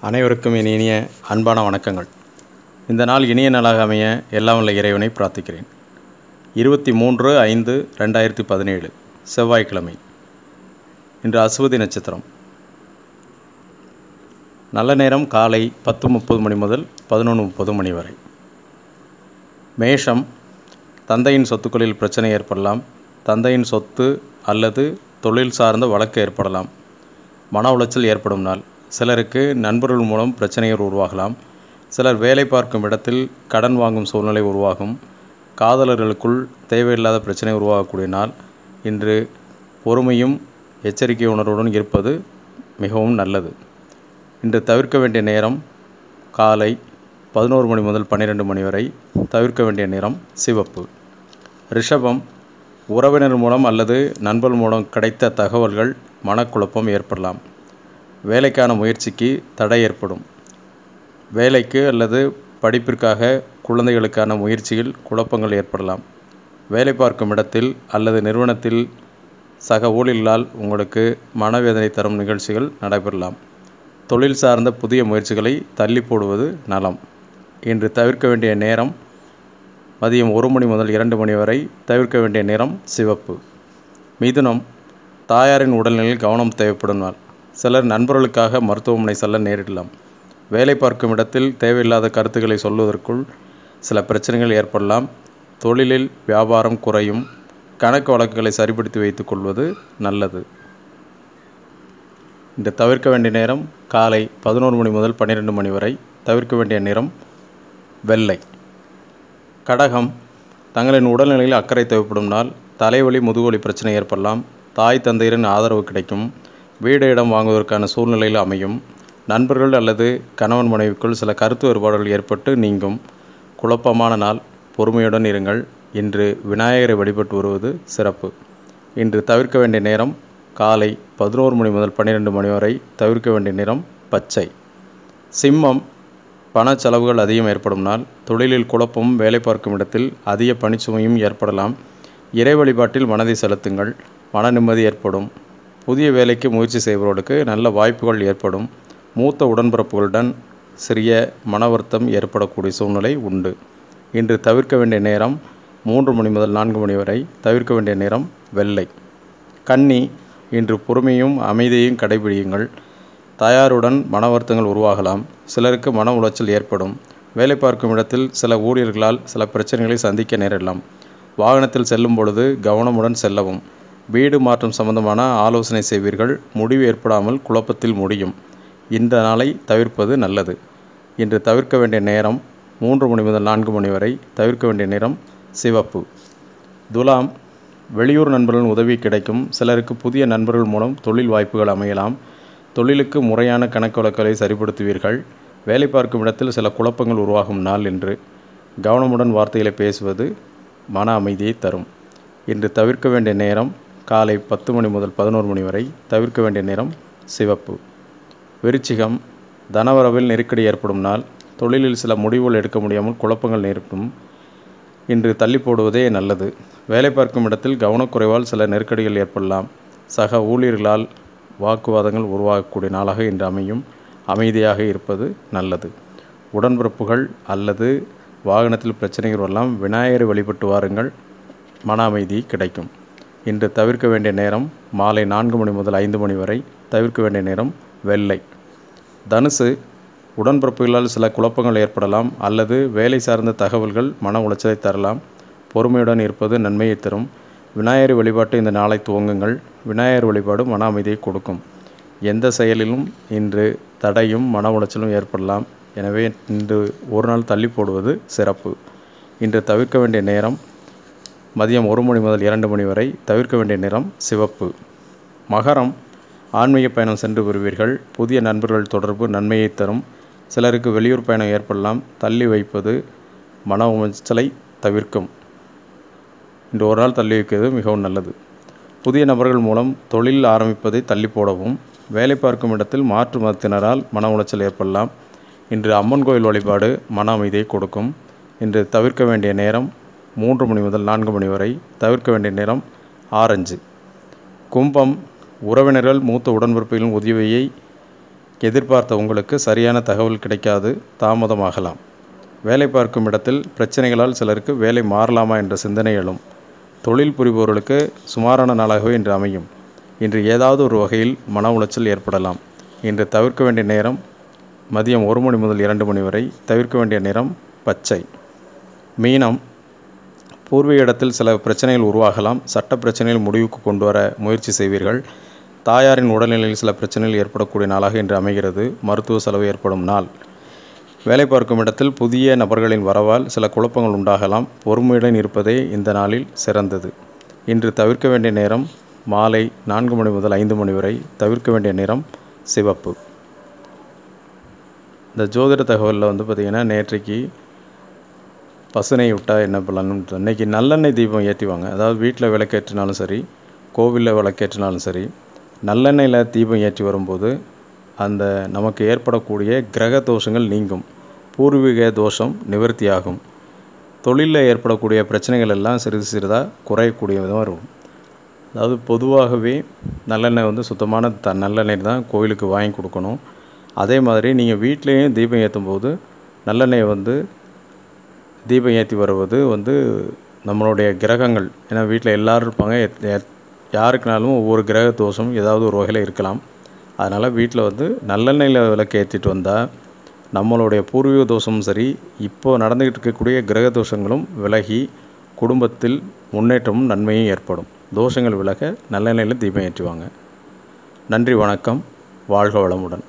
அனைவருக்கும் என் இனிய அன்பான வணக்கங்கள். இந்த நாள் இனிய நாளாக அமைய எல்லாம் உள்ள இறைவனை பிரார்த்திக்கிறேன். இருபத்தி மூன்று ஐந்து ரெண்டாயிரத்தி பதினேழு செவ்வாய்க்கிழமை. இன்று அசுவதி நட்சத்திரம். நல்ல நேரம் காலை பத்து முப்பது மணி முதல் பதினொன்று முப்பது மணி வரை. மேஷம் தந்தையின் சொத்துக்களில் பிரச்சனை ஏற்படலாம். தந்தையின் சொத்து அல்லது தொழில் சார்ந்த வழக்கு ஏற்படலாம். மன உளைச்சல் ஏற்படும் நாள். சிலருக்கு நண்பர்கள் மூலம் பிரச்சனைகள் உருவாகலாம். சிலர் வேலை பார்க்கும் இடத்தில் கடன் வாங்கும் சூழ்நிலை உருவாகும். காதலர்களுக்குள் தேவையில்லாத பிரச்சனை உருவாகக்கூடிய நாள். இன்று பொறுமையும் எச்சரிக்கை உணர்வுடன் இருப்பது மிகவும் நல்லது. இன்று தவிர்க்க வேண்டிய நேரம் காலை பதினோரு மணி முதல் பன்னிரெண்டு மணி வரை தவிர்க்க வேண்டிய நிறம் சிவப்பு. ரிஷபம் உறவினர் மூலம் அல்லது நண்பர் மூலம் கிடைத்த தகவல்கள் மனக்குழப்பம் ஏற்படலாம். வேலைக்கான முயற்சிக்கு தடை ஏற்படும். வேலைக்கு அல்லது படிப்பிற்காக குழந்தைகளுக்கான முயற்சியில் குழப்பங்கள் ஏற்படலாம். வேலை பார்க்கும் இடத்தில் அல்லது நிறுவனத்தில் சக ஊழியர்களால் உங்களுக்கு மனவேதனை தரும் நிகழ்ச்சிகள் நடைபெறலாம். தொழில் சார்ந்த புதிய முயற்சிகளை தள்ளி போடுவது நலம். இன்று தவிர்க்க வேண்டிய நேரம் மதியம் ஒரு மணி முதல் இரண்டு மணி வரை தவிர்க்க வேண்டிய நிறம் சிவப்பு. மிதுனம் தாயாரின் உடல்நிலையில் கவனம் தேவைப்படும் நாள். சிலர் நண்பர்களுக்காக மருத்துவமனை செல்ல நேரிடலாம். வேலை பார்க்கும் இடத்தில் தேவையில்லாத கருத்துக்களை சொல்வதற்குள் சில பிரச்சனைகள் ஏற்படலாம். தொழிலில் வியாபாரம் குறையும். கணக்கு வழக்குகளை சரிப்படுத்தி வைத்துக் கொள்வது நல்லது. இந்த தவிர்க்க வேண்டிய நேரம் காலை பதினோரு மணி முதல் பன்னிரெண்டு மணி வரை தவிர்க்க வேண்டிய நிறம் வெள்ளை. கடகம். தங்களின் உடல்நிலையில் அக்கறை தேவைப்படும் நாள் தலைவலி முதுகுவலி பிரச்சனை ஏற்படலாம். தாய் தந்தையரின் ஆதரவு கிடைக்கும். வீடு இடம் வாங்குவதற்கான சூழ்நிலையில் அமையும். நண்பர்கள் அல்லது கணவன் மனைவிக்குள் சில கருத்து வேறுபாடுகள் ஏற்பட்டு நீங்கும். குழப்பமான நாள். பொறுமையுடன் இருங்கள். இன்று விநாயகரை வழிபட்டு வருவது சிறப்பு. இன்று தவிர்க்க வேண்டிய நேரம் காலை பதினோரு மணி முதல் பன்னிரெண்டு மணி வரை தவிர்க்க வேண்டிய நிறம் பச்சை. சிம்மம் பண செலவுகள் அதிகம் ஏற்படும் நாள். தொழிலில் குழப்பமும் வேலை பார்க்கும் இடத்தில் அதிக பணிச்சுமையும் ஏற்படலாம். இறை வழிபாட்டில் மனதை செலுத்துங்கள். மன நிம்மதி ஏற்படும். புதிய வேலைக்கு முயற்சி செய்பவர்களுக்கு நல்ல வாய்ப்புகள் ஏற்படும். மூத்த உடன்பிறப்புகளுடன் சிறிய மன வருத்தம் ஏற்படக்கூடிய சூழ்நிலை உண்டு. இன்று தவிர்க்க வேண்டிய நேரம் மூன்று மணி முதல் நான்கு மணி வரை தவிர்க்க வேண்டிய நேரம் வெள்ளை. கன்னி இன்று பொறுமையும் அமைதியையும் கடைபிடியுங்கள். தாயாருடன் மன வருத்தங்கள் உருவாகலாம். சிலருக்கு மன உளைச்சல் ஏற்படும். வேலை பார்க்கும் இடத்தில் சில ஊழியர்களால் சில பிரச்சனைகளை சந்திக்க நேரிடலாம். வாகனத்தில் செல்லும் பொழுது கவனமுடன் செல்லவும். வீடு மாற்றம் சம்பந்தமான ஆலோசனை செய்வீர்கள் முடிவு ஏற்படாமல் குழப்பத்தில் முடியும். இந்த நாளை தவிர்ப்பது நல்லது. இன்று தவிர்க்க வேண்டிய நேரம் மூன்று மணி முதல் நான்கு மணி வரை தவிர்க்க வேண்டிய நேரம் சிவப்பு. துலாம் வெளியூர் நண்பர்களின் உதவி கிடைக்கும். சிலருக்கு புதிய நண்பர்கள் மூலம் தொழில் வாய்ப்புகள் அமையலாம். தொழிலுக்கு முறையான கணக்கு வழக்குகளை சரிப்படுத்துவீர்கள். வேலை பார்க்கும் இடத்தில் சில குழப்பங்கள் உருவாகும் நாள் என்று கவனமுடன் வார்த்தைகளை பேசுவது மன அமைதியை தரும். இன்று தவிர்க்க வேண்டிய நேரம் காலை பத்து மணி முதல் பதினோரு மணி வரை தவிர்க்க வேண்டிய நேரம் சிவப்பு. விருச்சிகம் தனவரவில் நெருக்கடி ஏற்படும் நாள் தொழிலில் சில முடிவுகள் எடுக்க முடியாமல் குழப்பங்கள் நேரிடும். இன்று தள்ளி போடுவதே நல்லது. வேலை பார்க்கும் இடத்தில் கவனக்குறைவால் சில நெருக்கடிகள் ஏற்படலாம். சக ஊழியர்களால் வாக்குவாதங்கள் உருவாகக்கூடிய நாளாக இன்று அமையும். அமைதியாக இருப்பது நல்லது. உடன்பிறப்புகள் அல்லது வாகனத்தில் பிரச்சனைகள் வரலாம். விநாயகரை வழிபட்டு வாருங்கள். மன அமைதி கிடைக்கும். இன்று தவிர்க்க வேண்டிய நேரம் மாலை நான்கு மணி முதல் ஐந்து மணி வரை தவிர்க்க வேண்டிய நேரம் வெள்ளை. தனுசு உடன்பிறப்புகளால் சில குழப்பங்கள் ஏற்படலாம் அல்லது வேலை சார்ந்த தகவல்கள் மன உளைச்சலை தரலாம். பொறுமையுடன் இருப்பது நன்மையை தரும். விநாயகர் வழிபாட்டு இந்த நாளை துவங்குங்கள். விநாயகர் வழிபாடு மன அமைதியை கொடுக்கும். எந்த செயலிலும் இன்று தடையும் மன உளைச்சலும் ஏற்படலாம். எனவே இன்று ஒரு நாள் தள்ளி போடுவது சிறப்பு. இன்று தவிர்க்க வேண்டிய நேரம் மதியம் ஒரு மணி முதல் இரண்டு மணி வரை தவிர்க்க வேண்டிய நிறம் சிவப்பு. மகரம் ஆன்மீக பயணம் சென்று வருவீர்கள். புதிய நண்பர்கள் தொடர்பு நன்மையை தரும். சிலருக்கு வெளியூர் பயணம் ஏற்படலாம். தள்ளி வைப்பது மன உளைச்சலை தவிர்க்கும். இன்று ஒரு நாள் தள்ளி வைக்கிறது மிகவும் நல்லது. புதிய நபர்கள் மூலம் தொழில் ஆரம்பிப்பதை தள்ளி போடவும். வேலை பார்க்கும் இடத்தில் மாற்று மதத்தினரால் மன உளைச்சல் ஏற்படலாம். இன்று அம்மன் கோயில் வழிபாடு மன அமைதியை கொடுக்கும். இன்று தவிர்க்க வேண்டிய நேரம் மூன்று மணி முதல் நான்கு மணி வரை தவிர்க்க வேண்டிய நேரம் ஆரஞ்சு. கும்பம் உறவினர்கள் மூத்த உடன்பிறப்புகளின் உதவியை எதிர்பார்த்த உங்களுக்கு சரியான தகவல் கிடைக்காது தாமதமாகலாம். வேலை பார்க்கும் இடத்தில் பிரச்சனைகளால் சிலருக்கு வேலை மாறலாமா என்ற சிந்தனை எழும். தொழில் புரிபவர்களுக்கு சுமாரான நாளாகவே இன்று அமையும். இன்று ஏதாவது ஒரு வகையில் மன உளைச்சல் ஏற்படலாம். இன்று தவிர்க்க வேண்டிய நேரம் மதியம் ஒரு மணி முதல் இரண்டு மணி வரை தவிர்க்க வேண்டிய நிறம் பச்சை. மீனம் பூர்வீக இடத்தில் சில பிரச்சனைகள் உருவாகலாம். சட்ட பிரச்சனைகள் முடிவுக்கு கொண்டு வர முயற்சி செய்வீர்கள். தாயாரின் உடல்நிலையில் சில பிரச்சனைகள் ஏற்படக்கூடிய நாளாக இன்று அமைகிறது. மருத்துவ செலவு ஏற்படும் நாள். வேலை பார்க்கும் இடத்தில் புதிய நபர்களின் வரவால் சில குழப்பங்கள் உண்டாகலாம். பொறுமையுடன் இருப்பதே இந்த நாளில் சிறந்தது. இன்று தவிர்க்க வேண்டிய நேரம் மாலை நான்கு மணி முதல் ஐந்து மணி வரை தவிர்க்க வேண்டிய நிறம் சிவப்பு. இந்த ஜோதிட தகவலில் வந்து பார்த்திங்கன்னா நேற்றைக்கு பசுனை விட்டால் என்ன பலன்னு இன்றைக்கி நல்லெண்ணெய் தீபம் ஏற்றிவாங்க அதாவது வீட்டில் விளக்கேற்றினாலும் சரி கோவிலில் விளக்கேற்றினாலும் சரி நல்லெண்ணெயில் தீபம் ஏற்றி வரும்போது அந்த நமக்கு ஏற்படக்கூடிய கிரக தோஷங்கள் நீங்கும். பூர்வீக தோஷம் நிவர்த்தியாகும். தொழிலில் ஏற்படக்கூடிய பிரச்சனைகள் எல்லாம் சிறிது சிறிதாக குறையக்கூடிய விதமாக இருக்கும். அதாவது பொதுவாகவே நல்லெண்ணெய் வந்து சுத்தமான த நல்லெண்ணெய் தான் கோயிலுக்கு வாங்கி கொடுக்கணும். அதே மாதிரி நீங்கள் வீட்லேயும் தீபம் ஏற்றும் போது நல்லெண்ணெயை வந்து தீபம் ஏற்றி வருவது வந்து நம்மளுடைய கிரகங்கள். ஏன்னா வீட்டில் எல்லோரும் இருப்பாங்க. யாருக்குனாலும் ஒவ்வொரு கிரக தோஷம் ஏதாவது ஒரு வகையில் இருக்கலாம். அதனால் வீட்டில் வந்து நல்லெண்ணெயில் விளக்கு ஏற்றிட்டு வந்தால் நம்மளுடைய பூர்வீக தோஷமும் சரி இப்போது நடந்துக்கிட்டு இருக்கக்கூடிய கிரக தோஷங்களும் விலகி குடும்பத்தில் முன்னேற்றமும் நன்மையும் ஏற்படும். தோஷங்கள் விலக நல்லெண்ணெயில் தீபம் ஏற்றுவாங்க. நன்றி வணக்கம். வாழ்க வளமுடன்.